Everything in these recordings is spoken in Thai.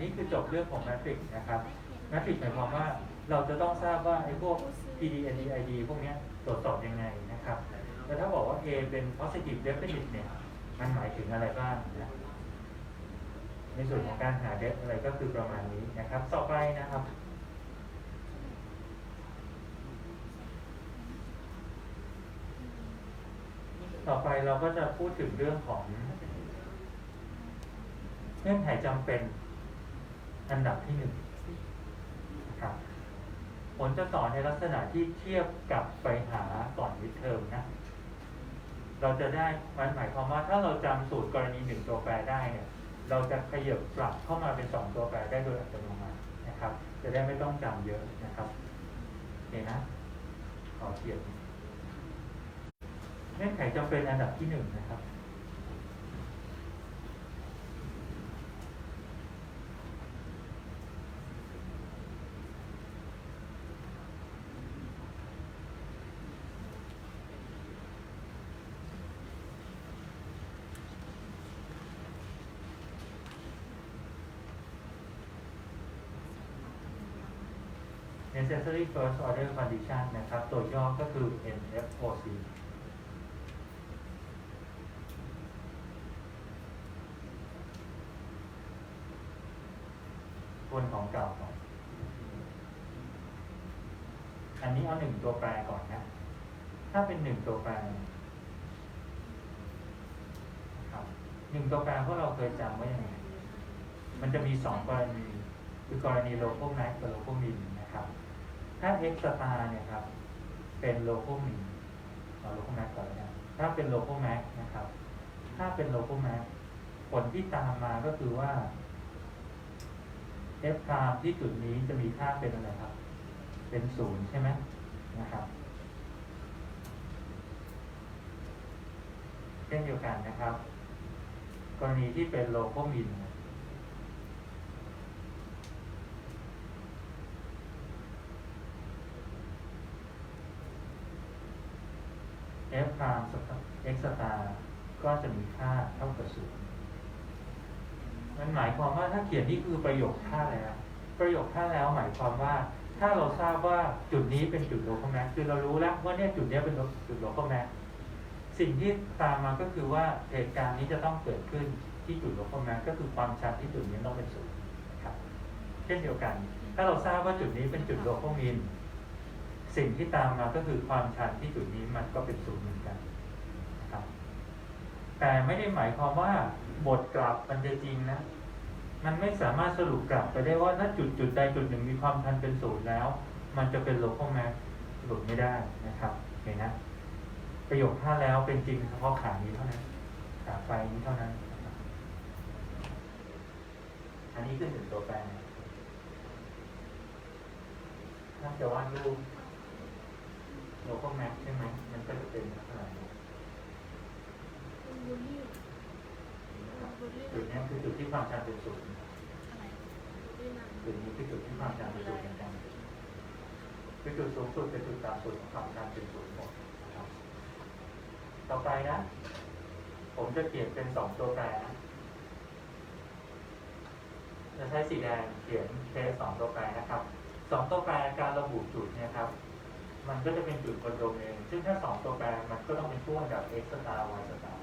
นี้คือจบเรื่องของแมทริกนะครับแมทริกหมายความว่าเราจะต้องทราบว่าไอ้พวก PDN DID พวกนี้ตรวจสอบยังไงนะครับแล้วถ้าบอกว่า A เป็น positive definite เนี่ย มันหมายถึงอะไรบ้างนะในส่วนของการหาเดฟอะไรก็คือประมาณนี้นะครับ ต่อไปนะครับต่อไปเราก็จะพูดถึงเรื่องของเงื่อนไขจำเป็น อันดับที่หนึ่งนะครับผลจะสอนในลักษณะที่เทียบกับไปหาก่อนวิดเทอมนะ เราจะได้มันหมายความว่าถ้าเราจำสูตรกรณีหนึ่งตัวแปรได้เนี่ย เราจะขยับปรับเข้ามาเป็นสองตัวแปรได้โดยอัตโนมัตินะครับ จะได้ไม่ต้องจำเยอะนะครับโอเคนะขอเขียนเงื่อนไขจำเป็นอันดับที่หนึ่งนะครับ necessary first order condition นะครับ ตัวย่อก็คือ NFOC ทวนของเก่าก่อน อันนี้เอาหนึ่งตัวแปรก่อนนะ ถ้าเป็นหนึ่งตัวแปรครับหนึ่งตัวแปรพวกเราเคยจำไว้ยังไง มันจะมีสองกรณี คือกรณีโลโก้แม็กกับโลโก้มินนะครับ ถ้า x star เนี่ยครับ เป็นโลโก้มินเอาโลโก้แม็กก่อนแล้วกันถ้าเป็นโลโก้แม็กนะครับ ถ้าเป็นโลโก้แม็กผลที่ตามมาก็คือว่า f prime ที่จุดนี้จะมีค่าเป็นอะไรครับ เป็นศูนย์ใช่ไหมนะครับเช่นเดียวกันนะครับ กรณีที่เป็นโลโก้มิน f prime x star ก็จะมีค่าเท่ากับศูนย์มันหมายความว่าถ้าเขียนนี่คือประโยคท่าแล้ว ประโยคท่าแล้วหมายความว่า ถ้าเราทราบว่าจุดนี้เป็นจุดโลคอลแม็กคือเรารู้แล้วว่าเนี่ยจุดนี้เป็นจุดโลคอลแม็กสิ่งที่ตามมาก็คือว่าเหตุการณ์นี้จะต้องเกิดขึ้นที่จุดโลคอลแม็กก็คือความชันที่จุดนี้ต้องเป็นศูนย์นะครับ เช่นเดียวกัน ถ้าเราทราบว่าจุดนี้เป็นจุดโลคอมิน สิ่งที่ตามมาก็คือความชันที่จุดนี้มันก็เป็นศูนย์เหมือนกันนะครับ แต่ไม่ได้หมายความว่าบทกลับมันจะจริงนะ มันไม่สามารถสรุปกลับไปได้ว่าถ้าจุดจุดใดจุดหนึ่งมีความชันเป็นศูนย์แล้ว มันจะเป็นโลโคแม็กหลุดไม่ได้นะครับเห็นนะประโยคท่าแล้วเป็นจริงเฉพาะขานี้เท่านั้นขาไฟนี้เท่านั้นอันนี้คือหนึ่งตัวแปรน่าจะวาดรูป โลโก้แม็กใช่ไหมมันก็จะเป็นลักษณะนี้บูลลี่บูลลี่จุดเนี้ยคือจุดที่ความชันเป็นศูนย์อะไรบูลลี่นานจุดนี้คือจุดที่ความชันเป็นศูนย์เหมือนกันคือจุดสูงสุดเป็นจุดต่ำสุดของความชันเป็นศูนย์หมดนะครับต่อไปนะ ผมจะเขียนเป็นสองตัวแปรนะจะใช้สีแดงเขียนเทสสองตัวแปรนะครับสองตัวแปรการระบุจุดเนี่ยครับ มันก็จะเป็นจุดบนโดเมนซึ่งถ้าสองตัวแปรมันก็ต้องเป็นช่วงแบบ x star y star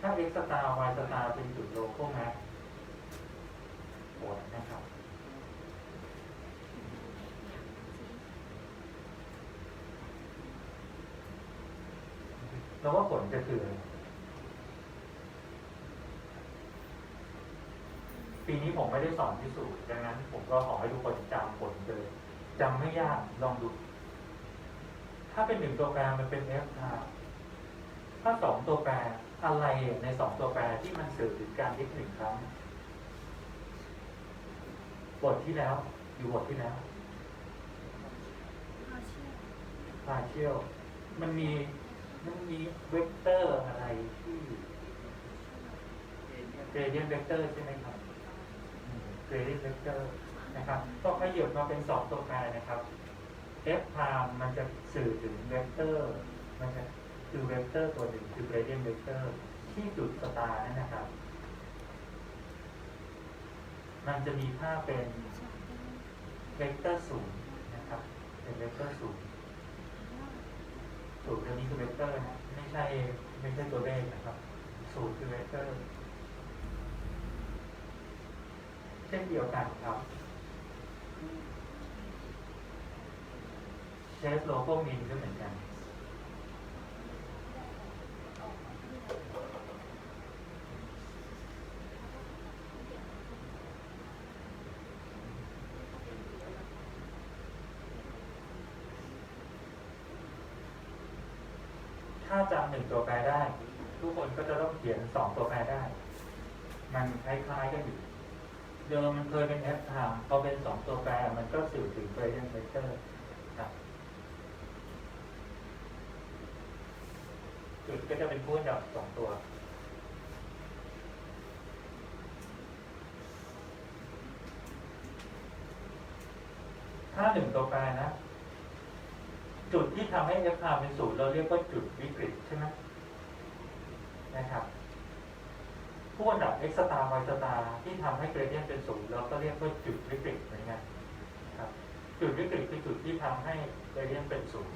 ถ้า x star y star เป็นจุดโลโก้แม็กผลนะครับ แล้วว่าผลจะคืออะไร ปีนี้ผมไม่ได้สอนพิสูจน์ดังนั้น ผมก็ขอให้ทุกคนจำผลเลยจำไม่ยากลองดู ถ้าเป็นหนึ่งตัวแปรมันเป็น f ครับถ้าสองตัวแปรอะไรในสองตัวแปรที่มันสื่อถึงการทิกหนึ่งครั้งบทที่แล้ว อยู่บทที่แล้วพาเชียลมันมีมันมีเวกเตอร์อะไรที่เกรเดียนเวกเตอร์ใช่ไหมครับ เกรเดียนเวกเตอร์นะครับก็ขยับมาเป็นสองตัวแปรนะครับ f prime มันจะสื่อถึงเวกเตอร์มันจะคือเวกเตอร์ตัวหนึ่งคือ gradient vector ที่จุดสตาร์นั่นนะครับ มันจะมีค่าเป็นเวกเตอร์ศูนย์นะครับเป็นเวกเตอร์ศูนย์ศูนย์ตัวนี้คือเวกเตอร์นะไม่ใช่ไม่ใช่ตัวเลขนะครับศูนย์คือเวกเตอร์ เช่นเดียวกันครับเชสโลโก้มินก็เหมือนกันถ้าจำหนึ่งตัวแปรได้ ทุกคนก็จะต้องเขียนสองตัวแปรได้ มันคล้ายๆกันอยู่ เดิมมันเคยเป็น f ไทม์พอเป็นสองตัวแปรมันก็สื่อถึง gradient vector ครับจุดก็จะเป็นคู่อันดับสองตัวถ้าหนึ่งตัวแปรนะ จุดที่ทำให้ f ไทม์เป็นศูนย์เราเรียกว่าจุดวิกฤตใช่ไหมนะครับ คู่อันดับ x สตาร์ y สตาร์ที่ทำให้เกรเดียนเป็นศูนย์เราก็เรียกว่าจุดวิกฤตเหมือนกันครับจุดวิกฤตคือจุดที่ทำให้เกรเดียนเป็นศูนย์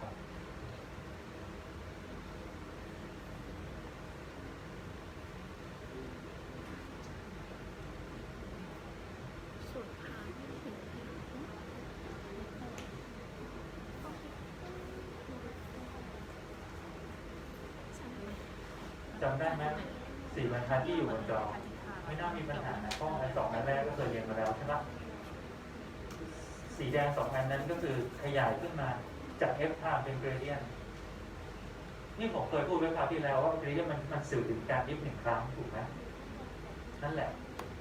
ครับสูตรพาไม่ถึงสั่งไหมจำได้ไหม สี่บรรทัดที่อยู่บนจอไม่น่ามีปัญหานะเพราะอันสองอันแรกก็เคยเรียนมาแล้วใช่ปะสีแดงสองอันนั้นก็คือขยายขึ้นมาจาก f ไทม์เป็นเกรเดียนนี่ผมเคยพูดไว้คราวที่แล้วว่าเกรเดียนมันมันสื่อถึงการยิบหนึ่งครั้งถูกไหมนั่นแหละ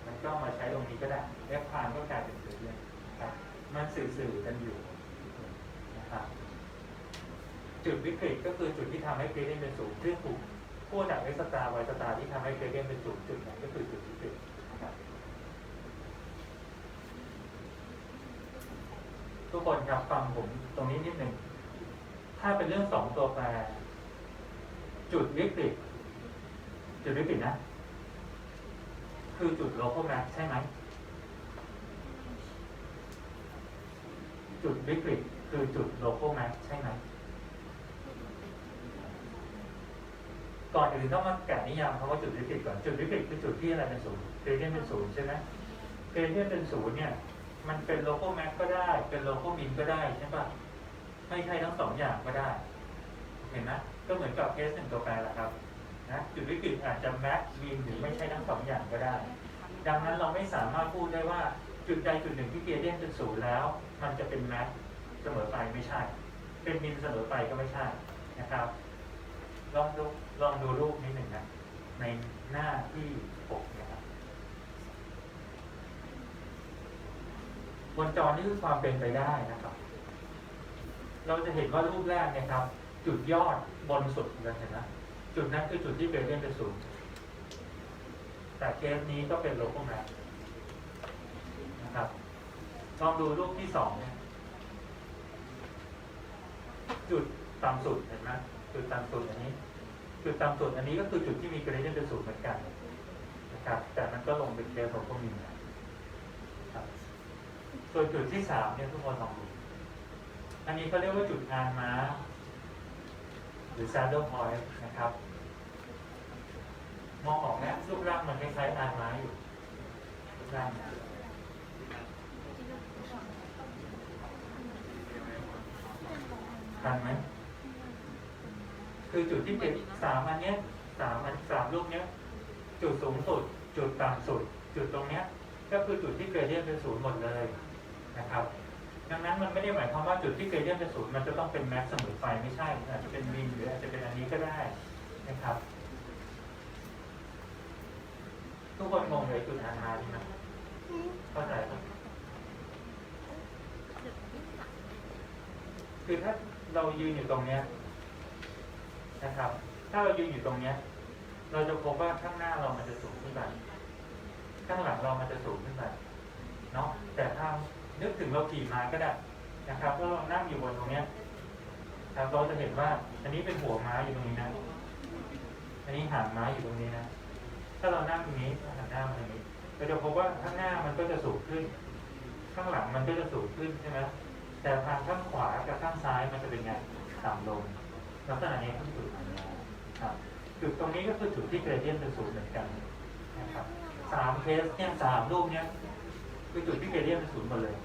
มันก็มาใช้ตรงนี้ก็ได้ f ไทม์ก็กลายเป็นเกรเดียนครับมันสื่อสื่อกันอยู่นะครับจุดวิกฤตก็คือจุดที่ทำให้เกรเดียนเป็นศูนย์ซึ่งถูก พูดจาก x สตาร์ y สตาร์ที่ทำให้เกรเดียนเป็นศูนย์จุดนั้นก็คือจุดวิกฤตนะครับทุกคนครับฟังผมตรงนี้นิดหนึ่ง ถ้าเป็นเรื่องสองตัวแปรจุดวิกฤตจุดวิกฤตนะ คือจุดโลโคแม็กใช่ไหมจุดวิกฤตคือจุดโลโคแม็กใช่ไหม ก่อนอื่นต้องมาแกะนิยามคำว่าจุดวิกฤตก่อนจุดวิกฤตคือจุดที่อะไรเป็นศูนย์เกรเดียนเป็นศูนย์ใช่ไหมเกรเดียนเป็นศูนย์เนี่ย มันเป็นโลโก้แม็กก็ได้ เป็นโลโก้มินก็ได้ใช่ปะไม่ใช่ทั้งสองอย่างก็ได้ เห็นไหมก็เหมือนกับเคสหนึ่งตัวแปรแหละครับนะจุดวิกฤตอาจจะแม็กมินหรือไม่ใช่ทั้งสองอย่างก็ได้ ดังนั้นเราไม่สามารถพูดได้ว่าจุดใดจุดหนึ่งที่เกรเดียนเป็นศูนย์แล้ว มันจะเป็นแม็กเสมอไปไม่ใช่ เป็นมินเสมอไปก็ไม่ใช่นะครับ ลองดูลองดูรูปนิดหนึ่งนะ ในหน้าที่หกนะครับบนจอนี่คือความเป็นไปได้นะครับ เราจะเห็นว่ารูปแรกเนี่ยครับ จุดยอดบนสุดเลยเห็นไหมจุดนั้นคือจุดที่เกรเดนเป็นศูนย์แต่เคสนี้ก็เป็นโลโก้แมนะครับ ลองดูรูปที่สองเนี่ยจุดต่ำสุดเห็นไหมจุดต่ำสุดอันนี้ จุดต่ำสุดอันนี้ก็คือจุดที่มีเกรเดียนเป็นศูนย์เหมือนกันนะครับ แต่มันก็ลงเป็นเคสของพวกนี้นะครับส่วนจุดที่สามเนี่ยทุกคนลองดูอันนี้เขาเรียกว่าจุดอานม้า หรือ saddle point นะครับ มองออกแล้วรูปร่างมันคล้ายๆอานม้าอยู่รูปร่างทันไหม คือจุดที่เป็นสามอันเนี้ยสามอันสามรูปเนี้ย จุดสูงสุด จุดต่ำสุด จุดตรงเนี้ย ก็คือจุดที่เกรเดียนเป็นศูนย์หมดเลยนะครับ ดังนั้นมันไม่ได้หมายความว่าจุดที่เกรเดียนเป็นศูนย์มันจะต้องเป็นแม็กซ์เสมอไปไม่ใช่อาจจะเป็นมินหรืออาจจะเป็นอันนี้ก็ได้นะครับ ทุกคนงงเลยจุดอาหารนี่ไหมเข้าใจปะคือถ้าเรายืนอยู่ตรงเนี้ย นะครับ ถ้าเรายืนอยู่ตรงเนี้ย เราจะพบว่าข้างหน้าเรามันจะสูงขึ้นไปข้างหลังเรามันจะสูงขึ้นไปเนาะแต่ถ้านึกถึงเราขี่ม้าก็ได้นะครับถ้าเรานั่งอยู่บนตรงเนี้ยครับเราจะเห็นว่า อันนี้เป็นหัวม้าอยู่ตรงนี้นะ อันนี้หางม้าอยู่ตรงนี้นะ ถ้าเรานั่งตรงนี้หันหน้ามาทางนี้เราจะพบว่าข้างหน้ามันก็จะสูงขึ้น ข้างหลังมันก็จะสูงขึ้นใช่ไหมแต่ทางข้างขวากับข้างซ้ายมันจะเป็นไงต่ำลง ลักษณะนี้คือจุดหางม้าครับจุดตรงนี้ก็คือจุดที่เกรเดียนเป็นศูนย์เหมือนกันนะครับสามเคสเนี่ยสามรูปเนี้ยคือจุดที่เกรเดียนเป็นศูนย์หมดเลย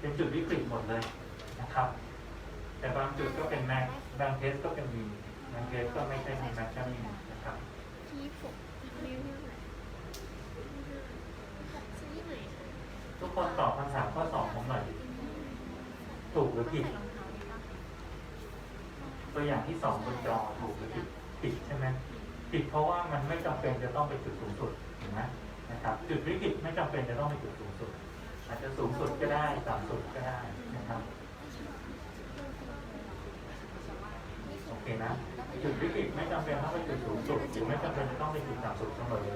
เป็นจุดวิกฤตหมดเลยนะครับ แต่บางจุดก็เป็นแม็กบางเคสก็เป็นมีบางเคสก็ไม่ใช่มีแม็กก็มีนะครับที่ผมรีวิวไหนซื้อไหนทุกคนตอบคำถามข้อสองผมหน่อยดิถูกหรือผิดตัว อย่างที่สองบนจอถูกหรือผิดผิดใช่ไหมผิดเพราะว่ามันไม่จำเป็นจะต้องไปจุดสูงสุดเห็นไหมนะครับจุดวิกฤตไม่จำเป็นจะต้องไปจุดสูงสุด อาจจะสูงสุดก็ได้ต่ำสุดก็ได้นะครับโอเคนะจุดวิกฤตไม่จำเป็นต้องไปจุดสูงสุดหรือไม่จำเป็นจะต้องไปจุดต่ำสุดเสมอ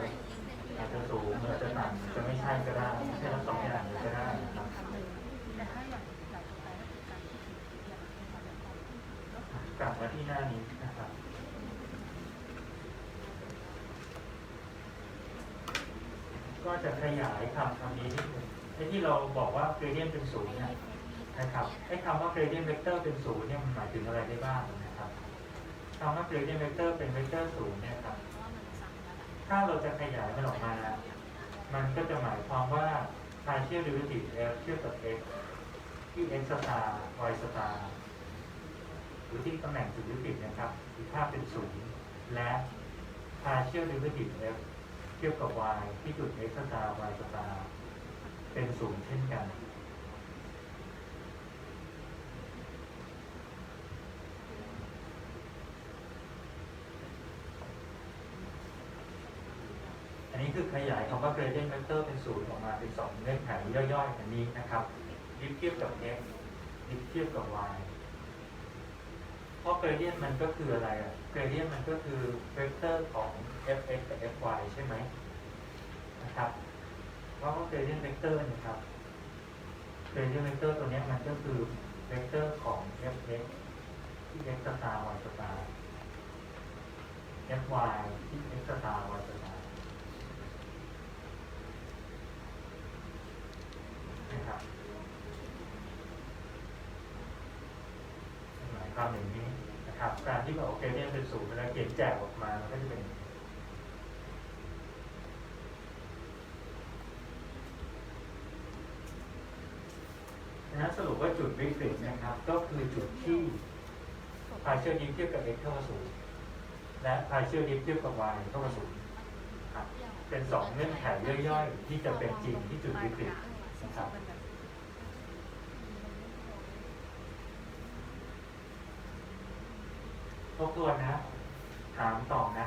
อาจจะสูงหรืออาจจะต่ำจะไม่ใช่ก็ได้ไม่ใช่ทั้งสองอย่าง มาที่หน้านี้นะครับก็จะขยายคำคำนี้นิดนึงไอ้ที่เราบอกว่า gradient เป็นศูนย์เนี่ยนะครับไอ้คำว่า gradient vector เป็นศูนย์เนี่ยมันหมายถึงอะไรได้บ้างนะครับคำว่า gradient vector เป็น vector ศูนย์เนี่ยครับถ้าเราจะขยายมันออกมา มันก็จะหมายความว่า partial derivative f เทียบกับ x ที่ x star y star หรื อที่ตำแหน่งจุดวิกฤตนะครับมีค่าเป็นศูนย์และ partial derivative f เทียบกับ y ที่จุด x star y star เป็นศูนย์เช่นกัน อันนี้คือขยายคำว่า gradient vector เป็นศูนย์ออกมาเป็นสองเงื่อนไขย่อยๆอันนี้นะครับดิฟเทียบกับ x ดิฟเทียบกับ y เพราะ gradient มันก็คืออะไรอะ gradient มันก็คือ vector ของ fx กับ fy ใช่ไหมนะครับ เพราะว่า gradient vector เนะครับ gradient vector ตัวเนี้ยมันก็คือ vector ของ fx ที่ x star y star fy ที่ x star y star นะครับหมายความอย่างนี้ การที่บอกโอเคเนี่ยเป็นศูนย์เวลาเขียนแจกออกมามันก็จะเป็นนี้ดังนั้นสรุปว่าจุดวิกฤตนะครับ ก็คือจุดที่ partial dip เทียบกับ x เท่ากับศูนย์และ partial dip เทียบกับ y เท่ากับศูนย์ครับเป็นสองเงื่อนไขย่อยๆที่จะเป็นจริงที่จุดวิกฤตนะครับ มันแบทบทวนนะถามตอบนะ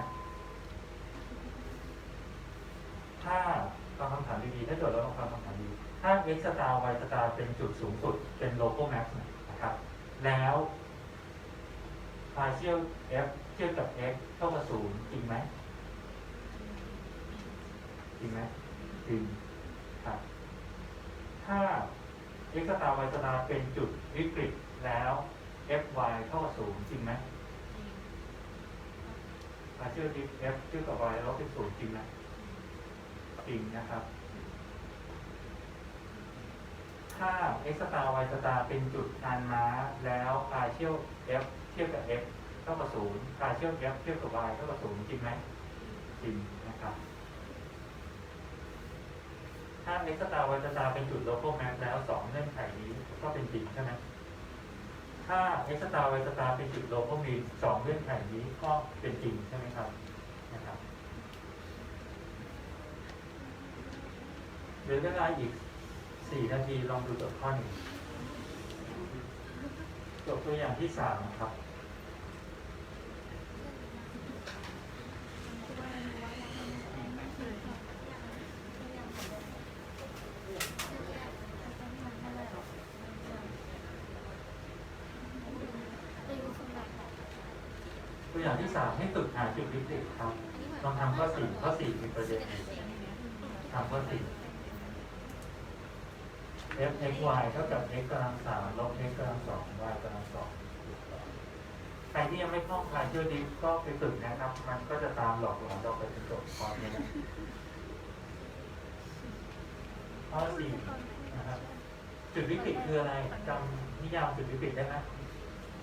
ถ้าฟังคำถามดีๆถ้าโจทย์เราต้องฟังคำถามดีถ้า x star y star เป็นจุดสูงสุดเป็น local max นะครับ แล้ว partial f เทียบกับ x เท่ากับศูนย์จริงไหมจริงไหมจริงครับ ถ้า x star y star เป็นจุดวิกฤตแล้ว f y เท่ากับศูนย์จริงไหม อาเชื่อดิฟ f ชื่อกับ y แล้วเป็นศูนย์จริงไหมจริงนะครับ ถ้า x star y star เป็นจุดอันม้าแล้ว partial f เทียบกับ x เท่ากับศูนย์ partial f เทียบกับ y เท่ากับศูนย์จริงไหมจริงนะครับ ถ้า x star y star เป็นจุด local max แล้วสองเงื่อนไขนี้ก็เป็นจริงใช่ไหม ถ้า x star y star เป็นจุดลงก็มีสองเงื่อนไขนี้ก็เป็นจริงใช่ไหมครับนะครับเหลือเวลาอีกสี่นาทีลองดูตัวข้อหนึ่งตัวอย่างที่สามครับ อย่างที่สามให้ฝึกหาจุดวิกฤตครับลองทำข้อสี่ข้อสี่มีประเด็นทำข้อสี่ f x y เท่ากับ x กำลังสามลบ x กำลังสอง y กำลังสองใครที่ยังไม่คล่องคลายเชื่อดิฟก็ไปฝึกนะครับ มันก็จะตามหลอกหลอนเราไปจนจบคอร์สนี้นะข้อสี่นะครับจุดวิกฤตคืออะไรจำนิยามจุดวิกฤตได้ไหม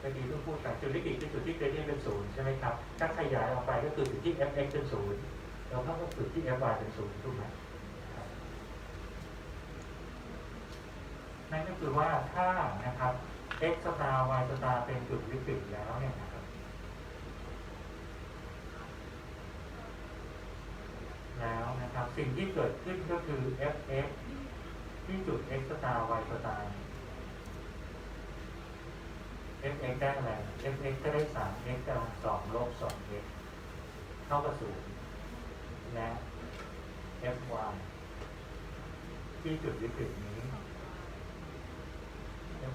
เมื่อกี้เพิ่งพูดกันจุดวิกฤตคือจุดที่เกรเดียนเป็นศูนย์ใช่ไหมครับถ้าขยายออกไปก็คือจุดที่ fx เป็นศูนย์แล้วก็จุดที่ fy เป็นศูนย์ถูกไหมครับนั่นก็คือว่าถ้านะครับ x สตาร์ y สตาร์เป็นจุดวิกฤตแล้วเนี่ยนะครับแล้วนะครับสิ่งที่เกิดขึ้นก็คือ fx ที่จุด x สตาร์ y สตาร์ fx ได้อะไร fx ก็ได้ 3x กำลังสองลบ 2x เท่ากับศูนย์และ fy ที่จุดวิกฤตนี้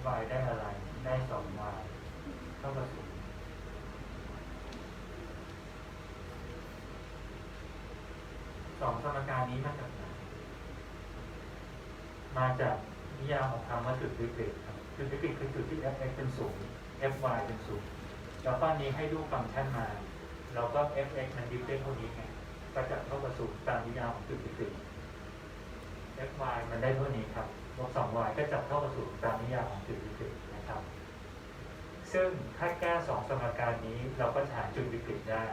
fy ได้อะไร ได้ 2y เท่ากับศูนย์สองสมการนี้มาจากไหนมาจากนิยามของคำว่าจุดวิกฤตครับ จุดวิกฤตคือจุดที่ fx เป็นศูนย์ fy เป็นศูนย์แล้วตอนนี้ให้ดูฟังก์ชันมา เราก็ fx มันดิฟได้เท่านี้ไงก็จะเท่ากับศูนย์ตามนิยามของจุดวิกฤต fy มันได้เท่านี้ครับลบ 2y ก็จับเท่ากับศูนย์ตามนิยามของจุดวิกฤตนะครับ ซึ่งถ้าแก้สองสมการนี้เราก็หาจุดวิกฤตได้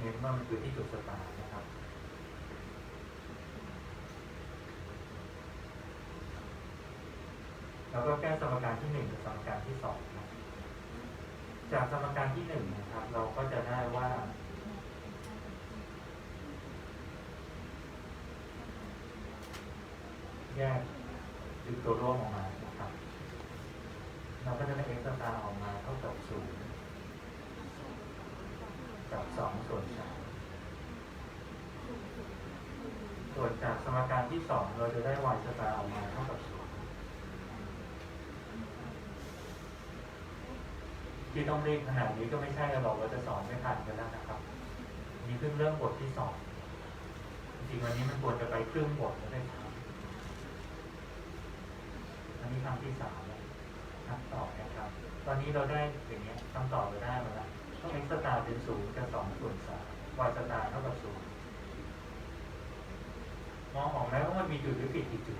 เน้นว่ามันคือที่จุดสตาร์ทนะครับ แล้วก็แก้สมการที่หนึ่งกับสมการที่สองครับจากสมการที่หนึ่งนะครับ เราก็จะได้ว่า แยกจุดตัวร่วมออกมานะครับ เราก็จะได้ x ตาร์ออกมาเท่ากับศูนย์กับสองส่วนสามส่วนจากสมการที่สองเราจะได้ y สตาออกมาเท่ากับศูนย์ ที่ต้องเรียกขนาดนี้ก็ไม่ใช่เราบอกเราจะสอนไม่ทันกันแล้วนะครับนี่เพิ่งเริ่มบทที่สองจริงวันนี้มันควรจะไปครึ่งบทแล้วได้ครับอันนี้คำที่สามแล้วคำตอบนะครับ ตอนนี้เราได้อย่างเงี้ยคำตอบเราได้มาแล้วต้อง x สตาเป็นศูนย์กับสองส่วนสาม y สตาเท่ากับศูนย์มองออกไหมว่ามันมีจุดวิกฤตกี่จุด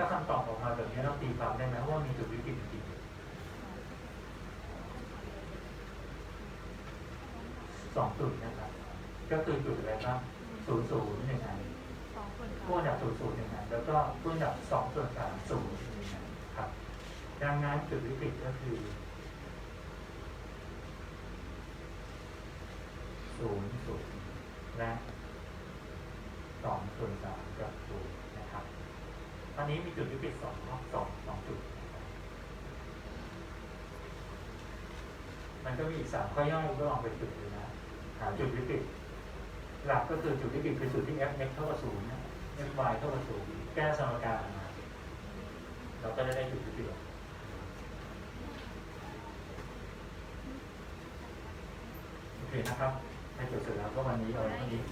ถ้าคำตอบออกมาแบบนี้เราตีความได้ไหมว่ามีจุดวิกฤตกี่จุดสองจุดนะครับ ก็คือจุดอะไรบ้างศูนย์ศูนย์หนึ่งอันสองส่วนคู่อันดับศูนย์ศูนย์หนึ่งอันแล้วก็คู่อันดับสองส่วนสามศูนย์หนึ่งอันครับ ดังนั้นจุดวิกฤตก็คือศูนย์ศูนย์และสองส่วนสามกับศูนย์นะครับต อนนี้มีจุดวิกฤตสองสองสองจุด มันก็มีอีกสามข้อย่อยก็ลองไปฝึกดูนะหาจุดวิกฤตหลักก็คือจุดวิกฤตคือจุดที่ f x เท่ากับศูนย์ f y เท่ากับศูนย์แก้สมการมาเราก็จะได้จุดวิกฤตออกโอเคนะครับให้จบเสร็จแล้วก็วันนี้เอาไว้เท่านี้